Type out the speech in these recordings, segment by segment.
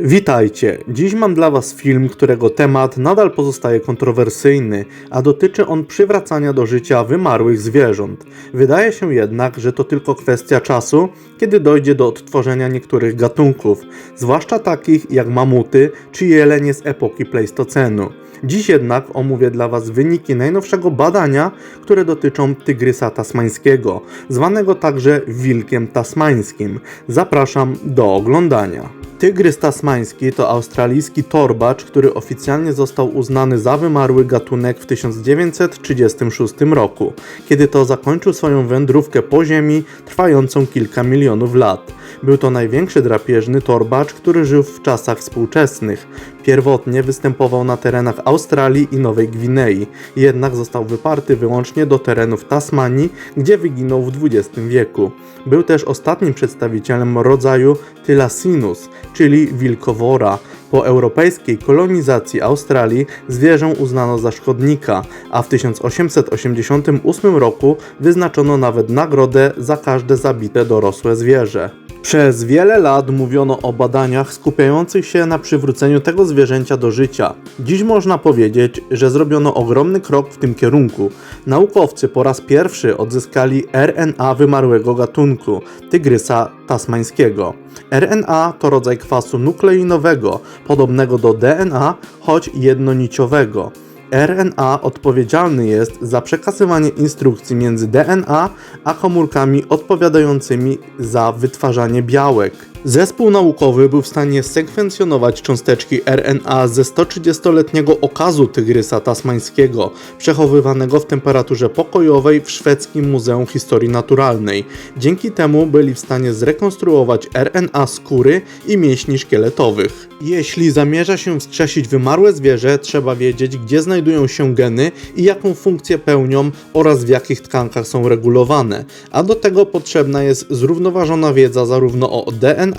Witajcie! Dziś mam dla Was film, którego temat nadal pozostaje kontrowersyjny, a dotyczy on przywracania do życia wymarłych zwierząt. Wydaje się jednak, że to tylko kwestia czasu, kiedy dojdzie do odtworzenia niektórych gatunków, zwłaszcza takich jak mamuty czy jelenie z epoki Pleistocenu. Dziś jednak omówię dla Was wyniki najnowszego badania, które dotyczą tygrysa tasmańskiego, zwanego także wilkiem tasmańskim. Zapraszam do oglądania. Tygrys tasmański to australijski torbacz, który oficjalnie został uznany za wymarły gatunek w 1936 roku, kiedy to zakończył swoją wędrówkę po ziemi trwającą kilka milionów lat. Był to największy drapieżny torbacz, który żył w czasach współczesnych. Pierwotnie występował na terenach Australii i Nowej Gwinei, jednak został wyparty wyłącznie do terenów Tasmanii, gdzie wyginął w XX wieku. Był też ostatnim przedstawicielem rodzaju Tylasinus, czyli wilkowora. Po europejskiej kolonizacji Australii zwierzę uznano za szkodnika, a w 1888 roku wyznaczono nawet nagrodę za każde zabite dorosłe zwierzę. Przez wiele lat mówiono o badaniach skupiających się na przywróceniu tego zwierzęcia do życia. Dziś można powiedzieć, że zrobiono ogromny krok w tym kierunku. Naukowcy po raz pierwszy odzyskali RNA wymarłego gatunku tygrysa tasmańskiego. RNA to rodzaj kwasu nukleinowego, podobnego do DNA, choć jednoniciowego. RNA odpowiedzialny jest za przekazywanie instrukcji między DNA a komórkami odpowiadającymi za wytwarzanie białek. Zespół naukowy był w stanie sekwencjonować cząsteczki RNA ze 130-letniego okazu tygrysa tasmańskiego, przechowywanego w temperaturze pokojowej w szwedzkim Muzeum Historii Naturalnej. Dzięki temu byli w stanie zrekonstruować RNA skóry i mięśni szkieletowych. Jeśli zamierza się wskrzesić wymarłe zwierzę, trzeba wiedzieć, gdzie znajdują się geny i jaką funkcję pełnią oraz w jakich tkankach są regulowane. A do tego potrzebna jest zrównoważona wiedza zarówno o DNA,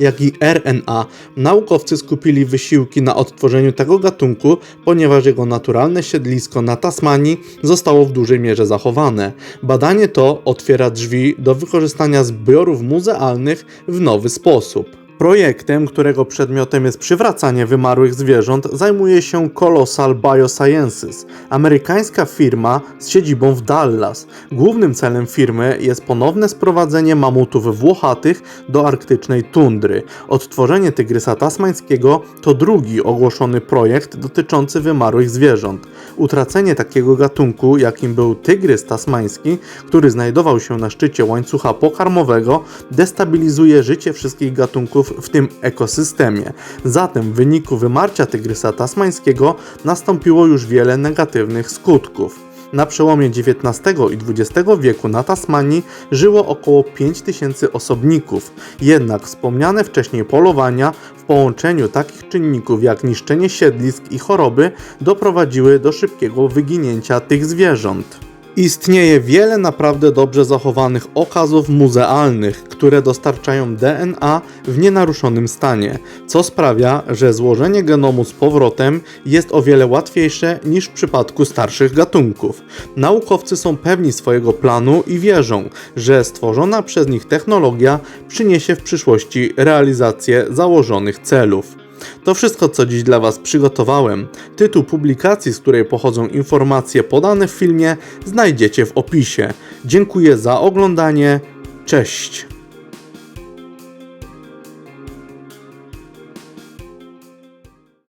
jak i RNA. Naukowcy skupili wysiłki na odtworzeniu tego gatunku, ponieważ jego naturalne siedlisko na Tasmanii zostało w dużej mierze zachowane. Badanie to otwiera drzwi do wykorzystania zbiorów muzealnych w nowy sposób. Projektem, którego przedmiotem jest przywracanie wymarłych zwierząt, zajmuje się Colossal Biosciences, amerykańska firma z siedzibą w Dallas. Głównym celem firmy jest ponowne sprowadzenie mamutów włochatych do arktycznej tundry. Odtworzenie tygrysa tasmańskiego to drugi ogłoszony projekt dotyczący wymarłych zwierząt. Utracenie takiego gatunku, jakim był tygrys tasmański, który znajdował się na szczycie łańcucha pokarmowego, destabilizuje życie wszystkich w tym ekosystemie. Zatem w wyniku wymarcia tygrysa tasmańskiego nastąpiło już wiele negatywnych skutków. Na przełomie XIX i XX wieku na Tasmanii żyło około 5000 osobników, jednak wspomniane wcześniej polowania w połączeniu takich czynników jak niszczenie siedlisk i choroby doprowadziły do szybkiego wyginięcia tych zwierząt. Istnieje wiele naprawdę dobrze zachowanych okazów muzealnych, które dostarczają DNA w nienaruszonym stanie, co sprawia, że złożenie genomu z powrotem jest o wiele łatwiejsze niż w przypadku starszych gatunków. Naukowcy są pewni swojego planu i wierzą, że stworzona przez nich technologia przyniesie w przyszłości realizację założonych celów. To wszystko, co dziś dla Was przygotowałem. Tytuł publikacji, z której pochodzą informacje podane w filmie, znajdziecie w opisie. Dziękuję za oglądanie. Cześć!